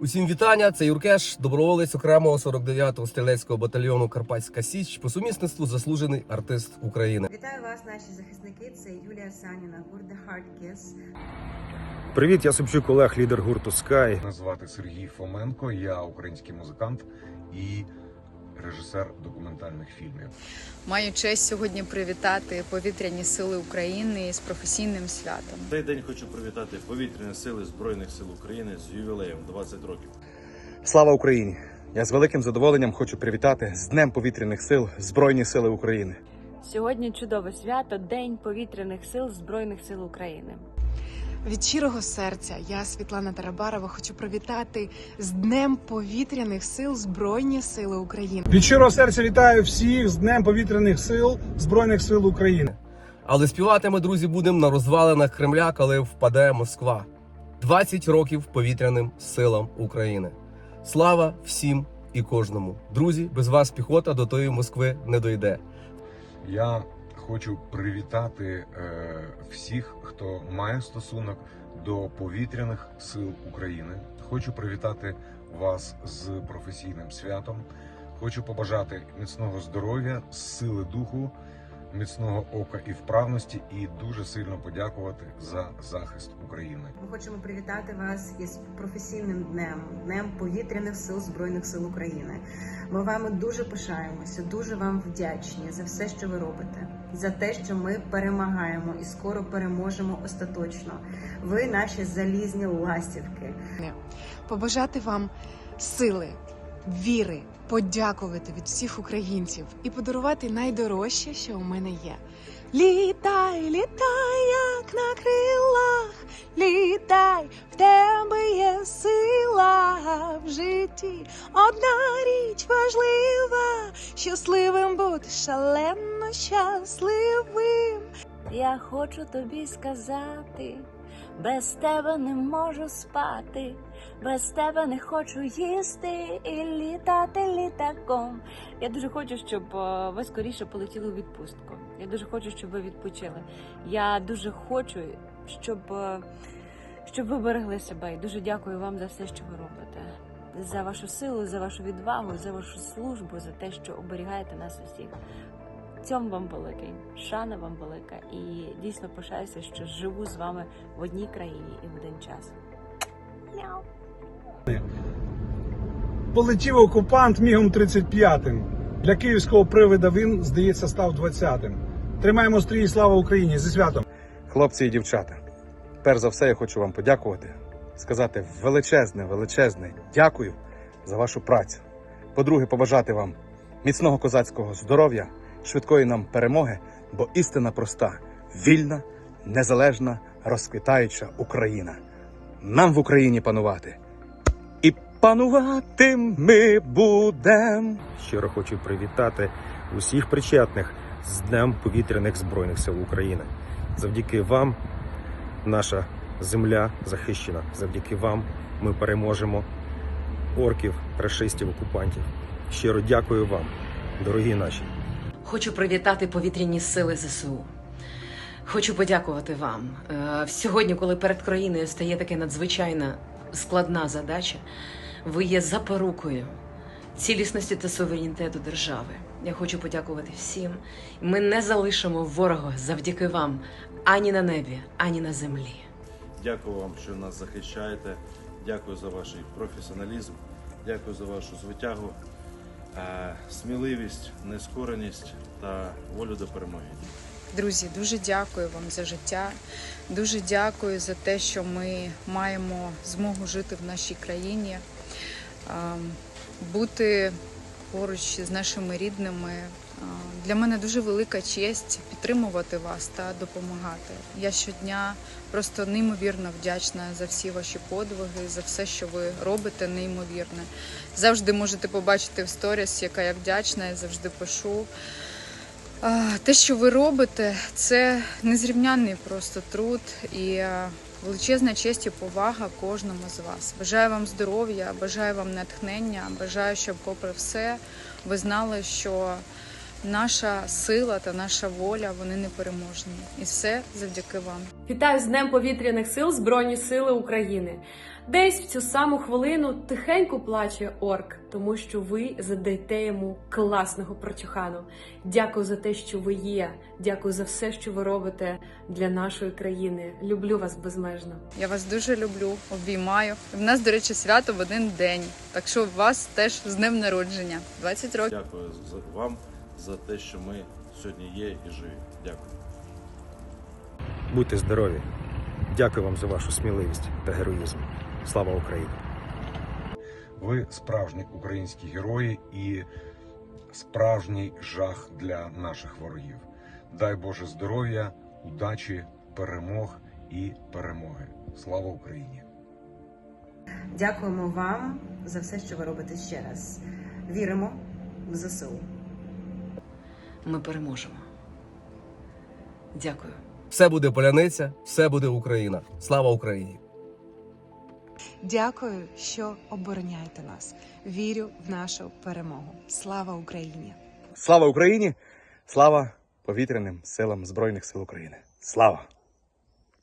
Усім вітання! Це Юркеш, доброволець окремого 49-го стрілецького батальйону Карпатська Січ, по сумісництву заслужений артист України. Вітаю вас, наші захисники. Це Юлія Саніна, гурт The Hard Kiss. Привіт, я Собчук Олег, лідер гурту Sky. Мене звати Сергій Фоменко, я український музикант і режисер документальних фільмів. Маю честь сьогодні привітати повітряні сили України з професійним святом. Цей день хочу привітати повітряні сили Збройних сил України з ювілеєм 20 років. Слава Україні! Я з великим задоволенням хочу привітати з Днем повітряних сил Збройні Сили України. Сьогодні чудове свято День повітряних сил Збройних сил України. Від щирого серця я, Світлана Тарабарова, хочу привітати з Днем повітряних сил Збройні Сили України. Від щирого серця вітаю всіх з Днем повітряних сил Збройних сил України. Але співати ми, друзі, будемо на розвалинах Кремля, коли впаде Москва. 20 років повітряним силам України. Слава всім і кожному. Друзі, без вас піхота до тої Москви не дойде. Я хочу привітати е, всіх, хто має стосунок до повітряних сил України. Хочу привітати вас з професійним святом. Хочу побажати міцного здоров'я, сили духу, міцного ока і вправності, і дуже сильно подякувати за захист України. Ми хочемо привітати вас із професійним днем, днем повітряних сил Збройних сил України. Ми вами дуже пишаємося, дуже вам вдячні за все, що ви робите, за те, що ми перемагаємо і скоро переможемо остаточно. Ви наші залізні ластівки. Побажати вам сили, віри, подякувати від всіх українців і подарувати найдорожче, що у мене є. Літай, літай, як на крилах, літай, в тебе є сила в житті. Одна річ важлива, щасливим бути, шалено щасливим. Я хочу тобі сказати, без тебе не можу спати, без тебе не хочу їсти і літати літаком. Я дуже хочу, щоб е, ви скоріше полетіли у відпустку. Я дуже хочу, щоб ви відпочили. Я дуже хочу, щоб, е, щоб ви берегли себе. І дуже дякую вам за все, що ви робите. За вашу силу, за вашу відвагу, за вашу службу, за те, що оберігаєте нас усіх. Цьому вам великий, шана вам велика, і дійсно пишаюся, що живу з вами в одній країні і в один час. Мяу. Полетів окупант мігом 35-м. Для київського привида він, здається, став 20-м. Тримаємо стрій, і слава Україні! Зі святом! Хлопці і дівчата, перш за все я хочу вам подякувати, сказати величезне, величезне дякую за вашу працю. По-друге, побажати вам міцного козацького здоров'я, швидкої нам перемоги, бо істина проста, вільна, незалежна, розквітаюча Україна. Нам в Україні панувати. І панувати ми будем. Щиро хочу привітати усіх причетних з Днем повітряних збройних сил України. Завдяки вам наша земля захищена. Завдяки вам ми переможемо орків, рашистів, окупантів. Щиро дякую вам, дорогі наші. Хочу привітати повітряні сили ЗСУ. Хочу подякувати вам. Е, Сьогодні, коли перед країною стає така надзвичайна складна задача, ви є запорукою цілісності та суверенітету держави. Я хочу подякувати всім. Ми не залишимо ворога завдяки вам ані на небі, ані на землі. Дякую вам, що нас захищаєте. Дякую за ваш професіоналізм, дякую за вашу звитягу, е, сміливість, нескореність та волю до перемоги. Друзі, дуже дякую вам за життя. Дуже дякую за те, що ми маємо змогу жити в нашій країні, ем, бути поруч з нашими рідними. Для мене дуже велика честь підтримувати вас та допомагати. Я щодня просто неймовірно вдячна за всі ваші подвиги, за все, що ви робите, неймовірне. Завжди можете побачити в сторіс, яка я вдячна, я завжди пишу. Те, що ви робите, це незрівнянний просто труд і е, величезна честь і повага кожному з вас. Бажаю вам здоров'я, бажаю вам натхнення, бажаю, щоб, попри все, ви знали, що наша сила та наша воля вони непереможні. І все завдяки вам. Вітаю з Днем повітряних сил Збройні Сили України. Десь в цю саму хвилину тихенько плаче орк, тому що ви задаєте йому класного прочухану. Дякую за те, що ви є. Дякую за все, що ви робите для нашої країни. Люблю вас безмежно. Я вас дуже люблю, обіймаю. В нас, до речі, свято в один день. Так що вас теж з днем народження. 20 років. Дякую за- вам за те, що ми сьогодні є і живі. Дякую. Будьте здорові. Дякую вам за вашу сміливість та героїзм. Слава Україні! Ви справжні українські герої і справжній жах для наших ворогів. Дай Боже здоров'я, удачі, перемог і перемоги. Слава Україні! Дякуємо вам за все, що ви робите ще раз. Віримо в ЗСУ. Ми переможемо. Дякую. Все буде поляниця, все буде Україна. Слава Україні! Дякую, що обороняєте нас. Вірю в нашу перемогу. Слава Україні! Слава Україні! Слава повітряним силам Збройних сил України! Слава!